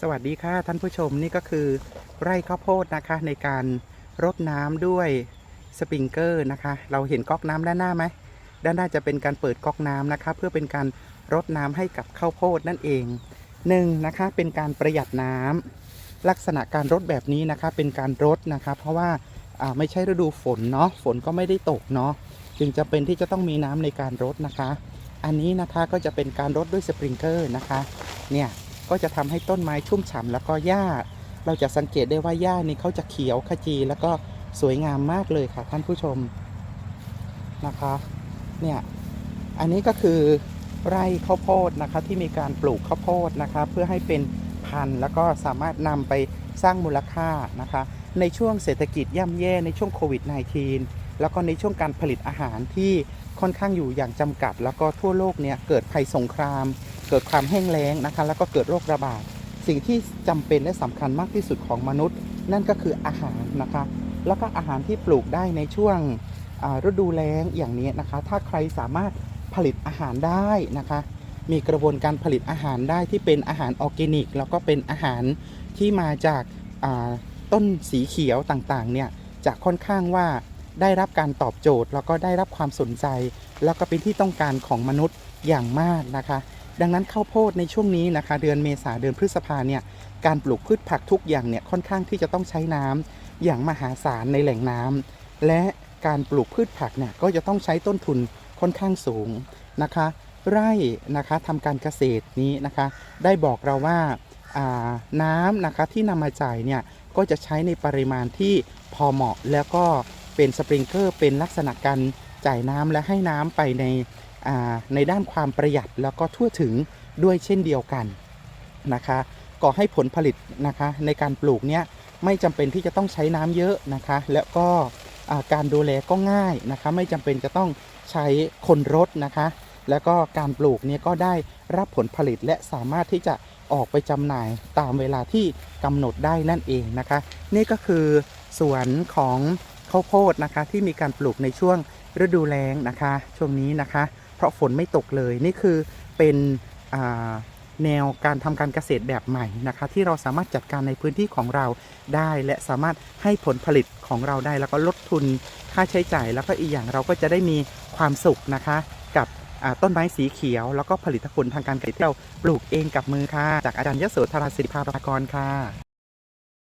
สวัสดีค่ะท่านผู้ชมนี่ก็คือไร่ข้าวโพดนะคะ ในการรดน้ำด้วยสปริงเกอร์นะคะ เราเห็นก๊อกน้ำด้านหน้าไหมด้านหน้าจะเป็นการเปิดก๊อกน้ำนะคะ เพื่อเป็นการรดน้ำให้กับข้าวโพดนั่นเองหนึ่งนะคะเป็นการประหยัดน้ำลักษณะการรดแบบนี้นะคะ เป็นการรดนะคะ เพราะว่าไม่ใช่ฤดูฝนเนาะฝนก็ไม่ได้ตกเนาะจึงจะเป็นที่จะต้องมีน้ำในการรดนะคะ อันนี้นะคะก็จะเป็นการรดด้วยสปริงเกอร์นะคะเนี่ย ก็จะทำให้ต้นไม้ชุ่มฉ่ำแล้วก็หญ้า เราจะสังเกตได้ว่าหญ้านี่เขาจะเขียวขจี แล้วก็สวยงามมากเลยค่ะท่านผู้ชมนะคะเนี่ยอันนี้ก็คือไร่ข้าวโพดนะคะที่มีการปลูกข้าวโพดนะคะเพื่อให้เป็นพันธุ์แล้วก็สามารถนำไปสร้างมูลค่านะคะในช่วงเศรษฐกิจย่ำแย่ในช่วงโควิด -19 แล้วก็ในช่วงการผลิตอาหารที่ค่อนข้างอยู่อย่างจำกัด แล้วก็ทั่วโลกเนี่ยเกิดภัยสงคราม เกิดความแห้งแล้งนะคะ แล้วก็เกิดโรคระบาด สิ่งที่จำเป็นและสำคัญมากที่สุดของมนุษย์ นั่นก็คืออาหารนะคะ แล้วก็อาหารที่ปลูกได้ในช่วงฤดูแล้งอย่างนี้นะคะ ถ้าใครสามารถผลิตอาหารได้นะคะ มีกระบวนการผลิตอาหารได้ที่เป็นอาหารออร์แกนิก แล้วก็เป็นอาหารที่มาจากต้นสีเขียวต่างๆเนี่ยจะค่อนข้างว่าได้รับการตอบโจทย์ แล้วก็ได้รับความสนใจ แล้วก็เป็นที่ต้องการของมนุษย์อย่างมากนะคะ ดังนั้นข้าวโพดในช่วงนี้นะคะ เดือนเมษาเดือนพฤษภาเนี่ยการปลูกพืชผักทุกอย่างเนี่ยค่อนข้างที่จะต้องใช้น้ำอย่างมหาศาลในแหล่งน้ำและการปลูกพืชผักเนี่ยก็จะต้องใช้ต้นทุนค่อนข้างสูงนะคะ ไร่นะคะทำการเกษตรนี้นะคะ ได้บอกเราว่าาน้ำนะคะที่นำมาจ่ายเนี่ยก็จะใช้ในปริมาณที่พอเหมาะแล้วก็เป็นสปริงเกอร์เป็นลักษณะการจ่ายน้ำและให้น้ำไปใน ในด้านความประหยัดแล้วก็ทั่วถึงด้วยเช่นเดียวกันนะคะก่อให้ผลผลิตนะคะในการปลูกเนี้ยไม่จำเป็นที่จะต้องใช้น้ำเยอะนะคะ แล้วก็การดูแลก็ง่ายนะคะ ไม่จำเป็นจะต้องใช้คนรถนะคะ แล้วก็การปลูกเนี่ยก็ได้รับผลผลิตและสามารถที่จะออกไปจำหน่ายตามเวลาที่กำหนดได้นั่นเองนะคะ นี่ก็คือสวนของข้าวโพดนะคะที่มีการปลูกในช่วงฤดูแล้งนะคะ ช่วงนี้นะคะ เพราะฝนไม่ตกเลยนี่คือเป็นแนวการทำการเกษตรแบบใหม่นะคะ ที่เราสามารถจัดการในพื้นที่ของเราได้ และสามารถให้ผลผลิตของเราได้ แล้วก็ลดทุนค่าใช้จ่าย แล้วก็อีกอย่างเราก็จะได้มีความสุขนะคะ กับต้นไม้สีเขียว แล้วก็ผลิตผลทางการเกษตรที่เราปลูกเองกับมือค่ะ จากอาจารย์ยโสธราศิริภาประกรค่ะ